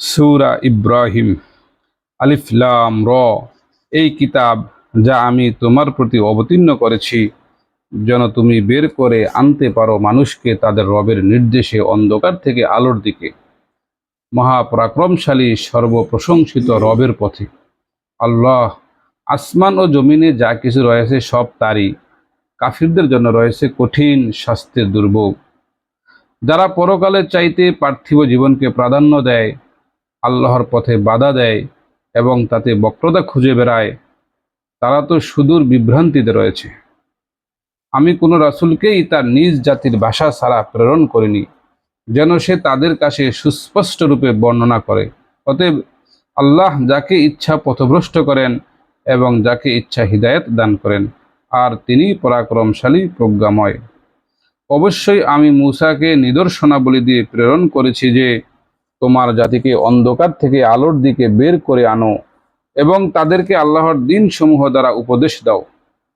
সুরা ইব্রাহিম আলিফলাম র, এই কিতাব যা আমি তোমার প্রতি অবতীর্ণ করেছি। যেন তুমি বের করে আনতে পারো মানুষকে তাদের রবের নির্দেশে অন্ধকার থেকে আলোর দিকে। মহাপরাক্রমশালী, সর্বপ্রশংসিত রবের পথে। আল্লাহ, আসমান ও জমিনে যা কিছু রয়েছে সব তারই। কাফিরদের জন্য রয়েছে কঠিন শাস্তির দুর্ভোগ। যারা পরকালের চাইতে পার্থিব জীবনকে প্রাধান্য দেয় আল্লাহর পথে বাধা দেয় এবং তাতে বক্রতা খুঁজে বেড়ায়, তারা তো সুদূর বিভ্রান্তিতে রয়েছে। আমি কোনো রাসুলকেই তার নিজ জাতির ভাষা ছাড়া প্রেরণ করিনি, যেন সে তাদের কাছে সুস্পষ্ট রূপে বর্ণনা করে। অতএব আল্লাহ যাকে ইচ্ছা পথভ্রষ্ট করেন এবং যাকে ইচ্ছা হিদায়ত দান করেন, আর তিনি পরাক্রমশালী, প্রজ্ঞাময়। অবশ্যই আমি মূসাকে নিদর্শনাবলী দিয়ে প্রেরণ করেছি যে তোমার জাতিকে অন্ধকার থেকে আলোর দিকে বের করে আনো এবং তাদেরকে আল্লাহর দিন সমূহ দ্বারা উপদেশ দাও।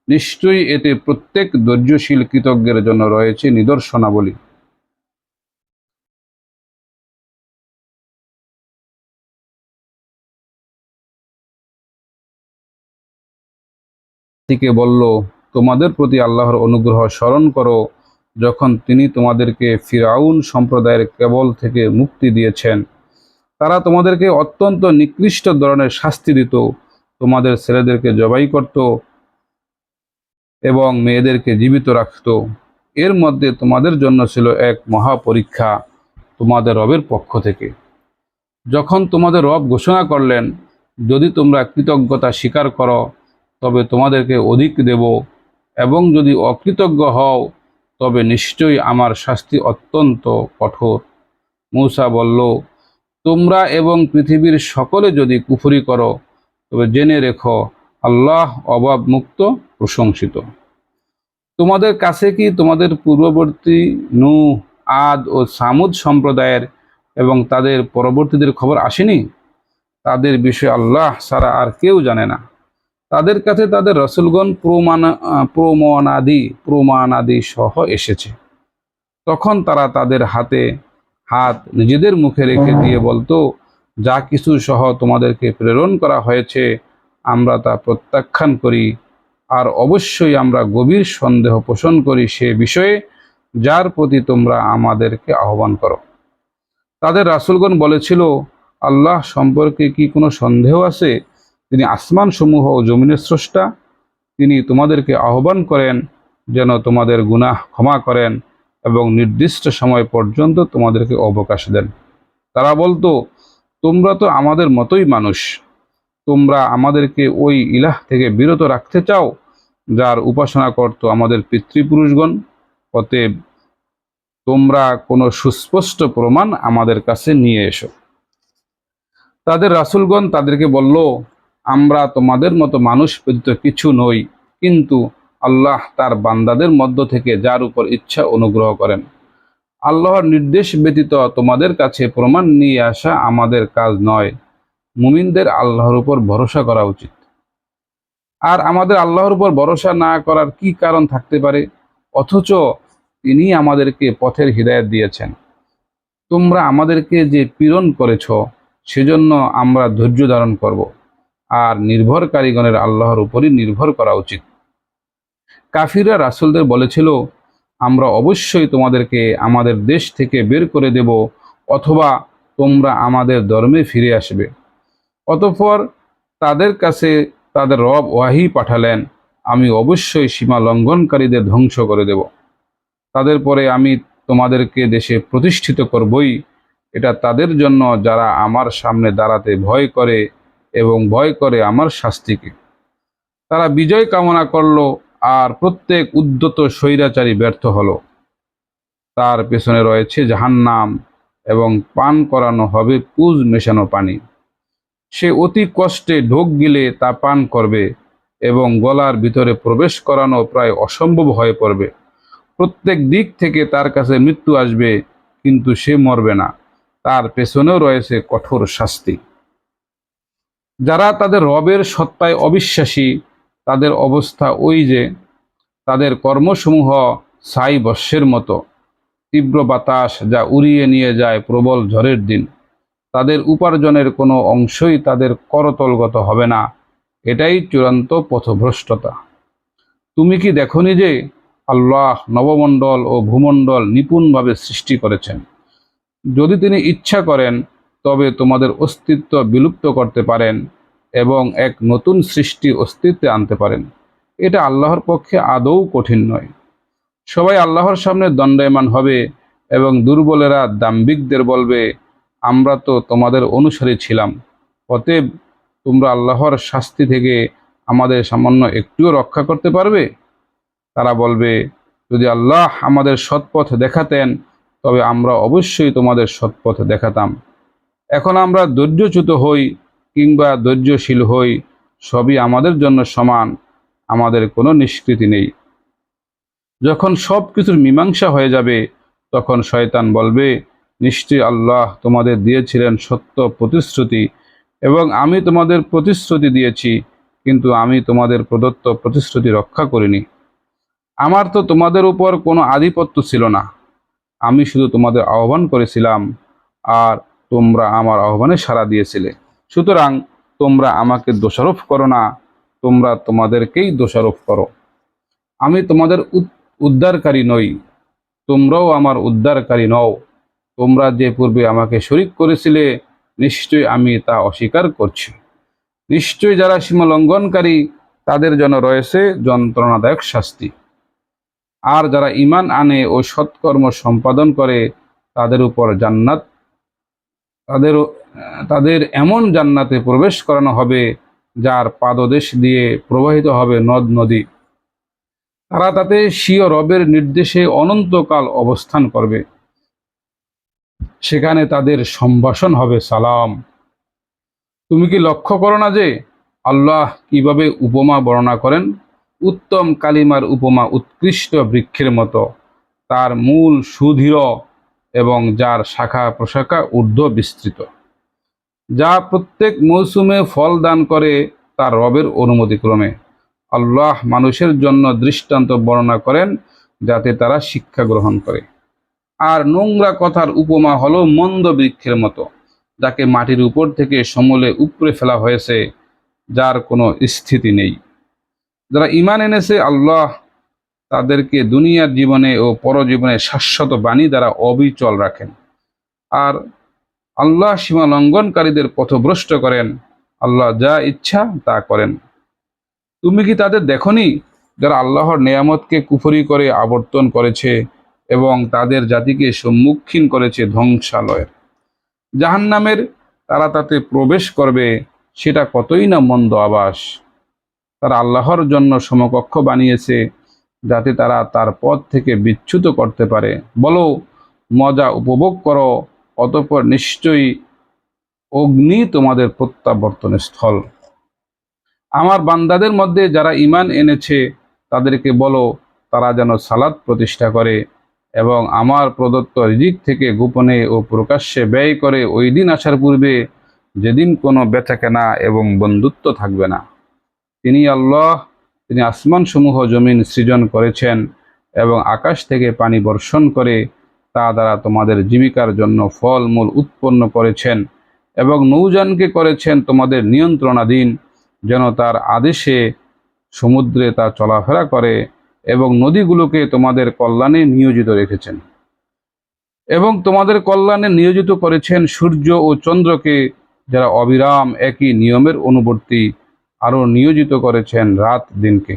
নিশ্চয়ই এতে প্রত্যেক ধৈর্যশীল কৃতজ্ঞের জন্য রয়েছে নিদর্শনাবলী। থেকে বলল, তোমাদের প্রতি আল্লাহর অনুগ্রহ স্মরণ করো। যখন তিনি তোমাদেরকে ফিরাউন সম্প্রদায়ের কেবল থেকে মুক্তি দিয়েছেন, তারা তোমাদেরকে অত্যন্ত নিকৃষ্ট ধরনের শাস্তি দিত, তোমাদের ছেলেদেরকে জবাই করত এবং মেয়েদেরকে জীবিত রাখত। এর মধ্যে তোমাদের জন্য ছিল এক মহা পরীক্ষা তোমাদের রবের পক্ষ থেকে। যখন তোমাদের রব ঘোষণা করলেন, যদি তোমরা কৃতজ্ঞতা স্বীকার করো, তবে তোমাদেরকে অধিক দেব এবং যদি অকৃতজ্ঞ হও তবে নিশ্চয়ই আমার শাস্তি অত্যন্ত কঠোর। মূসা বলল, তোমরা এবং পৃথিবীর সকলে যদি কুফরি করো, তবে জেনে রেখো, আল্লাহ অভাব মুক্ত, প্রশংসিত। তোমাদের কাছে কি তোমাদের পূর্ববর্তী নু আদ ও সামুদ সম্প্রদায়ের এবং তাদের পরবর্তীদের খবর আসেনি? তাদের বিষয়ে আল্লাহ ছাড়া আর কেউ জানে না। তাদের কাছে তাদের রসুলগণ প্রমাণ প্রমাণাদি প্রমাণাদি সহ এসেছে। তখন তারা তাদের হাতে হাত নিজেদের মুখে রেখে দিয়ে বলতো, যা কিছু সহ তোমাদেরকে প্রেরণ করা হয়েছে, আমরা তা প্রত্যাখ্যান করি। আর অবশ্যই আমরা গভীর সন্দেহ পোষণ করি সে বিষয়ে, যার প্রতি তোমরা আমাদেরকে আহ্বান করো। তাদের রাসুলগণ বলেছিল, আল্লাহ সম্পর্কে কি কোনো সন্দেহ আছে? তিনি আসমান সমূহ ও জমিনের স্রষ্টা। তিনি তোমাদেরকে আহ্বান করেন যেন তোমাদের গুনাহ ক্ষমা করেন এবং নির্দিষ্ট সময় পর্যন্ত তোমাদেরকে অবকাশ দেন। তারা বলতো, তোমরা তো আমাদের মতোই মানুষ। তোমরা আমাদেরকে ওই ইলাহ থেকে বিরত রাখতে চাও, যার উপাসনা করত আমাদের পিতৃপুরুষগণ। অতএব তোমরা কোনো সুস্পষ্ট প্রমাণ আমাদের কাছে নিয়ে এসো। তাদের রাসুলগণ তাদেরকে বলল আমরা তোমাদের মতো মানুষ ব্যতীত কিছু নই, কিন্তু আল্লাহ তার বান্দাদের মধ্য থেকে যার উপর ইচ্ছা অনুগ্রহ করেন। আল্লাহর নির্দেশ ব্যতীত তোমাদের কাছে প্রমাণ নিয়ে আসা আমাদের কাজ নয়, মুমিনদের আল্লাহর উপর ভরসা করা উচিত। আর আমাদের আল্লাহর উপর ভরসা না করার কি কারণ থাকতে পারে? অথচ তিনি আমাদেরকে পথের হৃদায়ত দিয়েছেন। তোমরা আমাদেরকে যে পীড়ন করেছ, সেজন্য আমরা ধৈর্য ধারণ করব। আর নির্ভরকারীগণের আল্লাহর উপরই নির্ভর করা উচিত। কাফিররা রাসুলদের বলেছিল, আমরা অবশ্যই তোমাদেরকে আমাদের দেশ থেকে বের করে দেব, অথবা তোমরা আমাদের ধর্মে ফিরে আসবে। অতঃপর তাদের কাছে তাদের রব ওয়াহি পাঠালেন, আমি অবশ্যই সীমা লঙ্ঘনকারীদের ধ্বংস করে দেব। তাদের পরে আমি তোমাদেরকে দেশে প্রতিষ্ঠিত করবই। এটা তাদের জন্য যারা আমার সামনে দাঁড়াতে ভয় করে এবং ভয় করে আমার শাস্তিকে। তারা বিজয় কামনা করল আর প্রত্যেক উদ্যত স্বৈরাচারী ব্যর্থ হলো। তার পেছনে রয়েছে জাহান্নাম এবং পান করানো হবে পুজ মেশানো পানি। সে অতি কষ্টে ঢোক গিলে তা পান করবে এবং গলার ভিতরে প্রবেশ করানো প্রায় অসম্ভব হয়ে পড়বে। প্রত্যেক দিক থেকে তার কাছে মৃত্যু আসবে, কিন্তু সে মরবে না। তার পেছনেও রয়েছে কঠোর শাস্তি। যারা তাদের রবের সত্তায় অবিশ্বাসী, তাদের অবস্থা ওই যে তাদের কর্মসমূহ সাই বর্ষের মতো। তীব্র বাতাস যা উড়িয়ে নিয়ে যায় প্রবল ঝড়ের দিন। তাদের উপার্জনের কোনো অংশই তাদের করতলগত হবে না। এটাই চূড়ান্ত পথভ্রষ্টতা। তুমি কি দেখনি যে আল্লাহ নবমণ্ডল ও ভূমণ্ডল নিপুণভাবে সৃষ্টি করেছেন? যদি তিনি ইচ্ছা করেন তবে তোমাদের অস্তিত্ব বিলুপ্ত করতে পারেন এবং এক নতুন সৃষ্টি অস্তিত্বে আনতে পারেন। এটা আল্লাহর পক্ষে আদৌ কঠিন নয়। সবাই আল্লাহর সামনে দণ্ডায়মান হবে এবং দুর্বলেরা দাম্ভিকদের বলবে, আমরা তো তোমাদের অনুসারী ছিলাম। অতএব তোমরা আল্লাহর শাস্তি থেকে আমাদের সামান্য একটুও রক্ষা করতে পারবে? তারা বলবে, যদি আল্লাহ আমাদের সৎপথ দেখাতেন, তবে আমরা অবশ্যই তোমাদের সৎপথ দেখাতাম। এখন আমরা ধৈর্যচ্যুত হই কিংবা ধৈর্যশীল হই, সবই আমাদের জন্য সমান, আমাদের কোনো নিষ্কৃতি নেই। যখন সব কিছুর মীমাংসা হয়ে যাবে, তখন শয়তান বলবে, নিশ্চয়ই আল্লাহ তোমাদের দিয়েছিলেন সত্য প্রতিশ্রুতি এবং আমি তোমাদের প্রতিশ্রুতি দিয়েছি, কিন্তু আমি তোমাদের প্রদত্ত প্রতিশ্রুতি রক্ষা করিনি। আমার তো তোমাদের উপর কোনো আধিপত্য ছিল না। আমি শুধু তোমাদের আহ্বান করেছিলাম, আর তোমরা আমার আহ্বানে সাড়া দিয়েছিলে। সুতরাং তোমরা আমাকে দোষারোপ করো না, তোমরা তোমাদেরকেই দোষারোপ করো। আমি তোমাদের উদ- উদ্ধারকারী নই, তোমরাও আমার উদ্ধারকারী নও। তোমরা যে পূর্বে আমাকে শরিক করেছিলে নিশ্চয়ই আমি তা অস্বীকার করছি। নিশ্চয়ই যারা সীমা লঙ্ঘনকারী তাদের জন্য রয়েছে যন্ত্রণাদায়ক শাস্তি। আর যারা ইমান আনে ও সৎকর্ম সম্পাদন করে, তাদের উপর জান্নাত তাদের তাদের এমন জান্নাতে প্রবেশ করানো হবে যার পাদদেশ দিয়ে প্রবাহিত হবে নদ, নদী। তারা তাতে স্বীয় রবের নির্দেশে অনন্তকাল অবস্থান করবে। সেখানে তাদের সম্ভাষণ হবে সালাম। তুমি কি লক্ষ্য করো না যে আল্লাহ কীভাবে উপমা বর্ণনা করেন? উত্তম কালিমার উপমা উৎকৃষ্ট বৃক্ষের মতো। তার মূল সুদৃঢ় এবং যার শাখা প্রশাখা ঊর্ধ্ব বিস্তৃত। যা প্রত্যেক মৌসুমে ফল দান করে তার রবের অনুমতিক্রমে আল্লাহ মানুষের জন্য দৃষ্টান্ত বর্ণনা করেন যাতে তারা শিক্ষা গ্রহণ করে। আর নোংরা কথার উপমা হলো মন্দ বৃক্ষের মতো, যাকে মাটির উপর থেকে সমলে উপড়ে ফেলা হয়েছে, যার কোনো স্থিতি নেই। যারা ইমান এনেছে, আল্লাহ তাদেরকে দুনিয়ার জীবনে ও পরজীবনে শাশ্বত বাণী দ্বারা অবিচল রাখেন। আর আল্লাহ সীমা লঙ্ঘনকারীদের পথভ্রষ্ট করেন। আল্লাহ যা ইচ্ছা তা করেন। তুমি কি তাদের দেখনি? যারা আল্লাহর নেয়ামতকে কুফরি করে আবর্তন করেছে এবং তাদের জাতিকে সম্মুখীন করেছে ধ্বংসালয়ের। জাহান্নামের তারা তাতে প্রবেশ করবে, সেটা কতই না মন্দ আবাস। তারা আল্লাহর জন্য সমকক্ষ বানিয়েছে যাতে তারা তার পথ থেকে বিচ্যুত করতে পারে। বলো, মজা উপভোগ করো, অতঃপর নিশ্চয়ই অগ্নি তোমাদের প্রত্যাবর্তনের স্থল। আমার বান্দাদের মধ্যে যারা ইমান এনেছে, তাদেরকে বলো, তারা যেন সালাদ প্রতিষ্ঠা করে এবং আমার প্রদত্ত রিজিক থেকে গোপনে ও প্রকাশ্যে ব্যয় করে ওই দিন আসার পূর্বে যেদিন কোনো বেচাকেনা এবং বন্ধুত্ব থাকবে না। তিনি আল্লাহ তিনি আসমানসমূহ জমিন সৃজন করেছেন এবং আকাশ থেকে পানি বর্ষণ করে তা দ্বারা তোমাদের জীবিকার জন্য ফলমূল উৎপন্ন করেছেন এবং নৌযানকে করেছেন তোমাদের নিয়ন্ত্রণাধীন, যেন তার আদেশে সমুদ্রে তা চলাফেরা করে এবং নদীগুলোকে তোমাদের কল্যাণে নিয়োজিত রেখেছেন। এবং তোমাদের কল্যাণে নিয়োজিত করেছেন সূর্য ও চন্দ্রকে, যারা অবিরাম একই নিয়মের অনুবর্তী আরও নিয়োজিত করেছেন রাত দিনকে।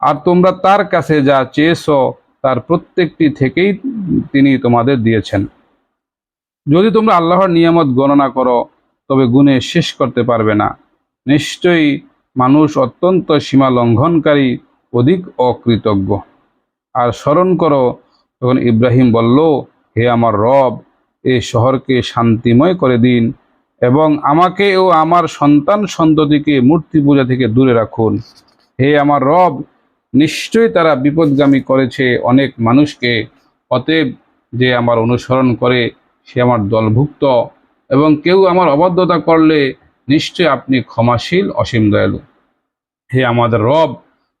আর তোমরা তার কাছে যা চেয়েছ, তার প্রত্যেকটি থেকেই তিনি তোমাদের দিয়েছেন। যদি তোমরা আল্লাহর নিয়ামত গণনা করো, তবে গুণে শেষ করতে পারবে না। নিশ্চয়ই মানুষ অত্যন্ত সীমা লঙ্ঘনকারী অধিক অকৃতজ্ঞ। আর স্মরণ করো, তখন ইব্রাহিম বলল, হে আমার রব, এ শহরকে শান্তিময় করে দিন। এবং আমাকে ও আমার সন্তান সন্ততিকে মূর্তি পূজা থেকে দূরে রাখুন। হে আমার রব, নিশ্চয়ই তারা বিপদগামী করেছে অনেক মানুষকে, অতএব যে আমার অনুসরণ করে, সে আমার দলভুক্ত। এবং কেউ আমার অবাধ্যতা করলে, নিশ্চয় আপনি ক্ষমাশীল, অসীম দয়ালু। হে আমাদের রব,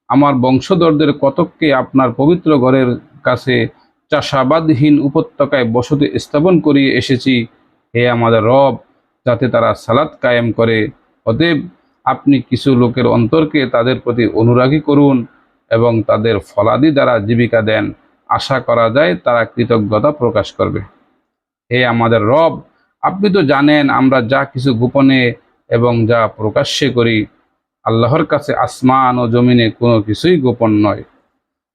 আমার বংশধরদের কতককে আপনার পবিত্র ঘরের কাছে চাষাবাদহীন উপত্যকায় বসতি স্থাপন করিয়ে এসেছি। হে আমাদের রব যাতে তারা সালাত কায়েম করে। অতএব আপনি কিছু লোকের অন্তরকে তাদের প্রতি অনুরাগী করুন এবং তাদের ফলাদি দ্বারা জীবিকা দেন। আশা করা যায় তারা কৃতজ্ঞতা প্রকাশ করবে। হে আমাদের রব, আপনি তো জানেন আমরা যা কিছু গোপনে এবং যা প্রকাশ্যে করি, আল্লাহর কাছে আসমান ও জমিনে কোনো কিছুই গোপন নয়।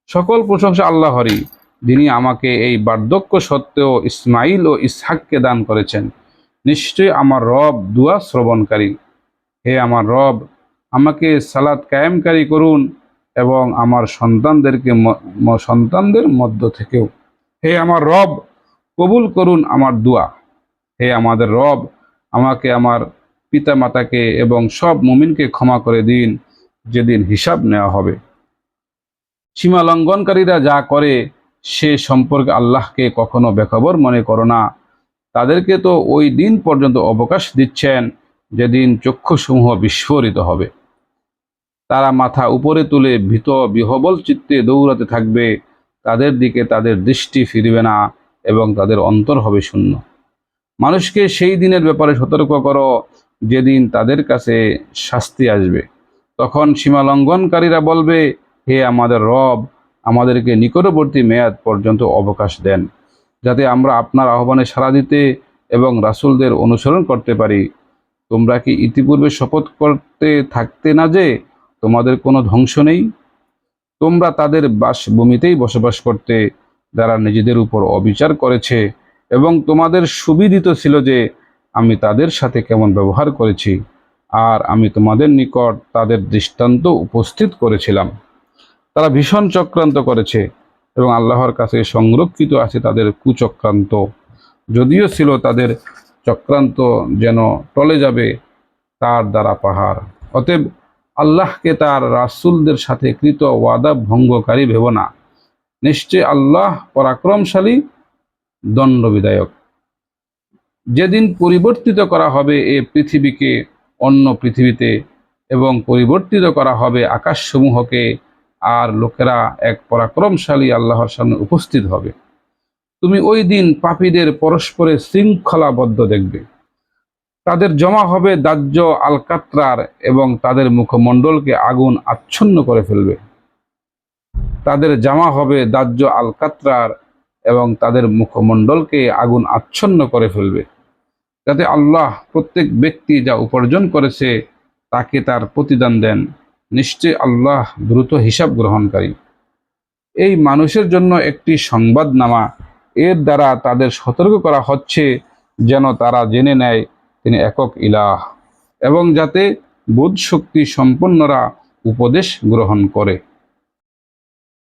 সকল প্রশংসা আল্লাহরই, যিনি আমাকে এই বার্ধক্য সত্ত্বেও ইসমাইল ও ইসহাককে দান করেছেন। নিশ্চয়ই আমার রব দুয়া শ্রবণকারী। হে আমার রব, আমাকে সালাদ কায়েমকারী করুন এবং আমার সন্তানদেরকে সন্তানদের মধ্য থেকেও। হে আমার রব, কবুল করুন আমার দোয়া। হে আমাদের রব, আমাকে আমার পিতা মাতাকে এবং সব মুমিনকে ক্ষমা করে দিন, যেদিন হিসাব নেওয়া হবে। সীমা লঙ্ঘনকারীরা যা করে, সে সম্পর্কে আল্লাহকে কখনো বেখবর মনে করো না। তাদেরকে তো ওই দিন পর্যন্ত অবকাশ দিচ্ছেন, যেদিন চক্ষুসমূহ বিস্ফোরিত হবে। তারা মাথা উপরে তুলে ভীত বিহবল চিত্তে দৌড়াতে থাকবে, তাদের দিকে তাদের দৃষ্টি ফিরবে না এবং তাদের অন্তর হবে শূন্য। মানুষকে সেই দিনের ব্যাপারে সতর্ক করো, যেদিন তাদের কাছে শাস্তি আসবে। তখন সীমা লঙ্ঘনকারীরা বলবে, হে আমাদের রব, আমাদেরকে নিকটবর্তী মেয়াদ পর্যন্ত অবকাশ দেন। যাতে আমরা আপনার আহ্বানে সাড়া দিতে এবং রাসূলদের অনুসরণ করতে পারি। তোমরা কি ইতিপূর্বে শপথ করতে থাকতে না যে তোমাদের কোনো ধ্বংস নেই? তোমরা তাদের বাসভূমিতেই বসবাস করতে, যারা নিজেদের উপর অবিচার করেছে এবং তোমাদের সুবিদিত ছিল যে আমি তাদের সাথে কেমন ব্যবহার করেছি আর আমি তোমাদের নিকট তাদের দৃষ্টান্ত উপস্থিত করেছিলাম। তারা ভীষণ চক্রান্ত করেছে। এবং আল্লাহর কাছে সংরক্ষিত আছে তাদের কুচক্রান্ত। যদিও ছিল তাদের চক্রান্ত যেন টলে যাবে তার দ্বারা পাহাড়। অতএব আল্লাহকে তার রাসূলদের সাথে কৃত ওয়াদা ভঙ্গকারী ভেব না। নিশ্চয় আল্লাহ পরাক্রমশালী দণ্ডবিধায়ক। যেদিন পরিবর্তিত করা হবে এ পৃথিবীকে অন্য পৃথিবীতে এবং পরিবর্তিত করা হবে আকাশসমূহকে আর লোকেরা এক পরাক্রমশালী আল্লাহর সামনে উপস্থিত হবে। তুমি ওই দিন পাপীদের পরস্পরে শৃঙ্খলাবদ্ধ দেখবে। তাদের জমা হবে দাহ্য আলকাত্রার এবং তাদের মুখমণ্ডলকে আগুন আচ্ছন্ন করে ফেলবে। তাদের জামা হবে দাহ্য আলকাত্রার এবং তাদের মুখমণ্ডলকে আগুন আচ্ছন্ন করে ফেলবে। যাতে আল্লাহ প্রত্যেক ব্যক্তি যা উপার্জন করেছে, তাকে তার প্রতিদান দেন। নিশ্চয় আল্লাহ দ্রুত হিসাব গ্রহণকারী। এই মানুষের জন্য একটি সংবাদনামা, এর দ্বারা তাদের সতর্ক করা হচ্ছে যেন তারা জেনে নেয় তিনি একক ইলাহ এবং যাতে বোধ শক্তি সম্পন্নরা উপদেশ গ্রহণ করে।